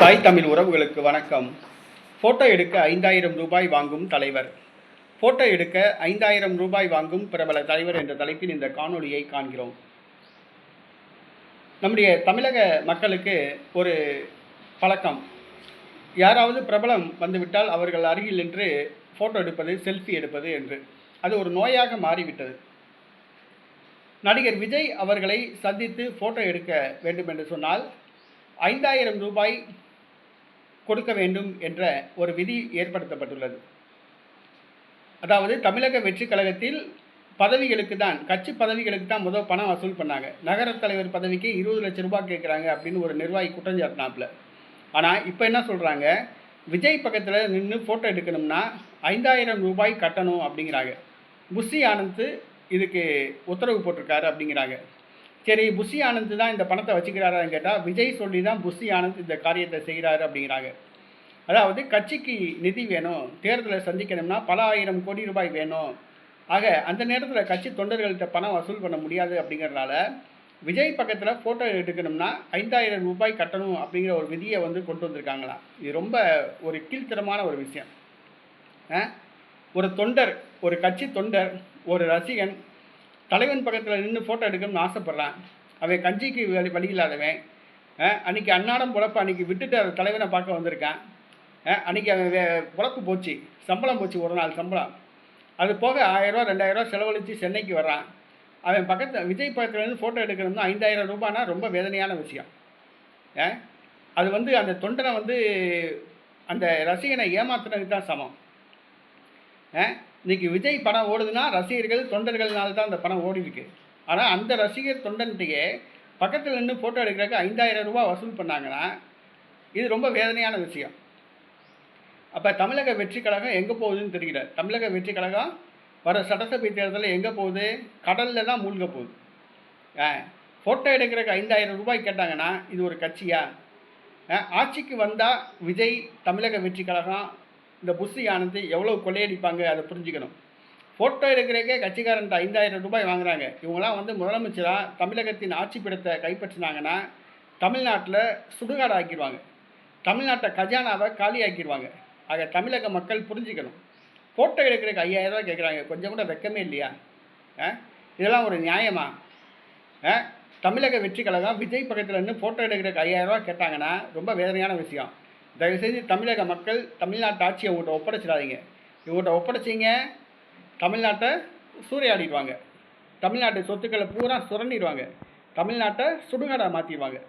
தாய் தமிழ் உறவுகளுக்கு வணக்கம். ஃபோட்டோ எடுக்க ஐந்தாயிரம் ரூபாய் வாங்கும் தலைவர். ஃபோட்டோ எடுக்க ஐந்தாயிரம் ரூபாய் வாங்கும் பிரபல தலைவர் என்ற தலைப்பில் இந்த காணொலியை காண்கிறோம். நம்முடைய தமிழக மக்களுக்கு ஒரு பழக்கம். யாராவது பிரபலம் வந்துவிட்டால் அவர்கள் அருகில் நின்று ஃபோட்டோ எடுப்பது செல்ஃபி எடுப்பது என்று. அது ஒரு நோயாக மாறிவிட்டது. நடிகர் விஜய் அவர்களை சந்தித்து ஃபோட்டோ எடுக்க வேண்டும் என்று சொன்னால் ஐந்தாயிரம் ரூபாய் கொடுக்க வேண்டும் என்ற ஒரு விதி ஏற்படுத்தப்பட்டுள்ளது. அதாவது தமிழக வெற்றி கழகத்தில் பதவிகளுக்கு தான் கட்சி பதவிகளுக்கு தான் முதல் பணம் வசூல் பண்ணாங்க. நகரத் தலைவர் பதவிக்கு இருபது லட்சம் ரூபாய் கேட்குறாங்க அப்படின்னு ஒரு நிர்வாகி குற்றம் சாட்டினாப்புல. ஆனால் இப்போ என்ன சொல்கிறாங்க விஜய் பக்கத்தில் நின்று ஃபோட்டோ எடுக்கணும்னா ஐந்தாயிரம் ரூபாய் கட்டணும் அப்படிங்கிறாங்க. புஷி ஆனந்த் இதுக்கு உத்தரவு போட்டிருக்காரு அப்படிங்கிறாங்க. சரி புஷி ஆனந்த் தான் இந்த பணத்தை வச்சுக்கிறாரான்னு கேட்டால் விஜய் சொல்லி தான் புஷி ஆனந்த் இந்த காரியத்தை செய்கிறாரு அப்படிங்கிறாங்க. அதாவது கட்சிக்கு நிதி வேணும் தேர்தலை சந்திக்கணும்னா பல ஆயிரம் கோடி ரூபாய் வேணும். ஆக அந்த நேரத்தில் கட்சி தொண்டர்கள்ட்ட பணம் வசூல் பண்ண முடியாது அப்படிங்கிறனால விஜய் பக்கத்தில் ஃபோட்டோ எடுக்கணும்னா ஐந்தாயிரம் ரூபாய் கட்டணும் அப்படிங்கிற ஒரு விதியை வந்து கொண்டு வந்திருக்காங்களாம் இது ரொம்ப ஒரு கீழ்த்தரமான ஒரு விஷயம். ஆ? ஒரு தொண்டர் ஒரு கட்சி தொண்டர் ஒரு ரசிகன் தலைவன் பக்கத்தில் நின்று ஃபோட்டோ எடுக்கணும்னு ஆசைப்பட்றான். அவன் கஞ்சிக்கு வழி வழி இல்லாதவன். அன்றைக்கி அன்னாடம் பொழப்பு அன்றைக்கி விட்டுட்டு அந்த தலைவனை பார்க்க வந்திருக்கான். அன்றைக்கி அன்னைக்கு அவன் வே பொழப்பு போச்சு. சம்பளம் போச்சு ஒரு நாள் சம்பளம். அது போக ஆயிரரூவா ரெண்டாயிரரூவா செலவழித்து சென்னைக்கு வர்றான். அவன் பக்கத்தில் விஜய் பக்கத்தில் இருந்து ஃபோட்டோ எடுக்கணும்னா ஐந்தாயிரம் ரூபானா ரொம்ப வேதனையான விஷயம். அஹ், அது வந்து அந்த தொண்டனை வந்து அந்த ரசிகனை ஏமாத்துனதுக்கு தான் சமம். அஹ், இன்றைக்கி விஜய் படம் ஓடுதுன்னா ரசிகர்கள் தொண்டர்கள்னால தான் அந்த படம் ஓடிருக்கு. ஆனால் அந்த ரசிகர் தொண்டன்ட்டையே பக்கத்தில் நின்று ஃபோட்டோ எடுக்கிறதுக்கு ஐந்தாயிரம் ரூபாய் வசூல் பண்ணாங்கன்னா இது ரொம்ப வேதனையான விஷயம். அப்போ தமிழக வெற்றி கழகம் எங்கே போகுதுன்னு தெரியல தமிழக வெற்றி கழகம் வர சட்டசபை தேர்தலில் எங்கே போகுது? கடலில் தான் மூழ்க போகுது. ஆ ஃபோட்டோ எடுக்கிறக்கு ஐந்தாயிரம் ரூபாய் கேட்டாங்கன்னா இது ஒரு கட்சியா? ஆட்சிக்கு வந்தால் விஜய் தமிழக வெற்றி கழகம் இந்த புஷி ஆனந்த் எவ்வளோ கொள்ளையடிப்பாங்க அதை புரிஞ்சுக்கணும். ஃபோட்டோ எடுக்கிறக்கே கட்சிக்காரன்ட்ட ஐந்தாயிரம் ரூபாய் வாங்குறாங்க. இவங்களாம் வந்து முதலமைச்சராக தமிழகத்தின் ஆட்சி பீடத்தை கைப்பற்றினாங்கன்னா தமிழ்நாட்டில் சுடுகாடு ஆக்கிடுவாங்க தமிழ்நாட்டை கஜானாவை காலி ஆக்கிடுவாங்க ஆக தமிழக மக்கள் புரிஞ்சுக்கணும். ஃபோட்டோ எடுக்கிறதுக்கு ஐயாயிரம் ரூபா கேட்குறாங்க. கொஞ்சம் கூட வெக்கமே இல்லையா? ஆ? இதெல்லாம் ஒரு நியாயமா? தமிழக வெற்றி கழகம் விஜய் பக்கத்தில் இருந்து ஃபோட்டோ எடுக்கிறதுக்கு ஐயாயிரம் ரூபாய் கேட்டாங்கன்னா ரொம்ப வேதனையான விஷயம். தயவுசெய்து தமிழக மக்கள் தமிழ்நாட்டு ஆட்சியை உங்கள்கிட்ட ஒப்படைச்சிடாதீங்க. இவங்கள்ட்ட ஒப்படைச்சிங்க தமிழ்நாட்டை சூறையாடிடுவாங்க. தமிழ்நாட்டு சொத்துக்களை பூரா சுரண்டிடுவாங்க. தமிழ்நாட்டை சுடுகாடாக மாற்றிடுவாங்க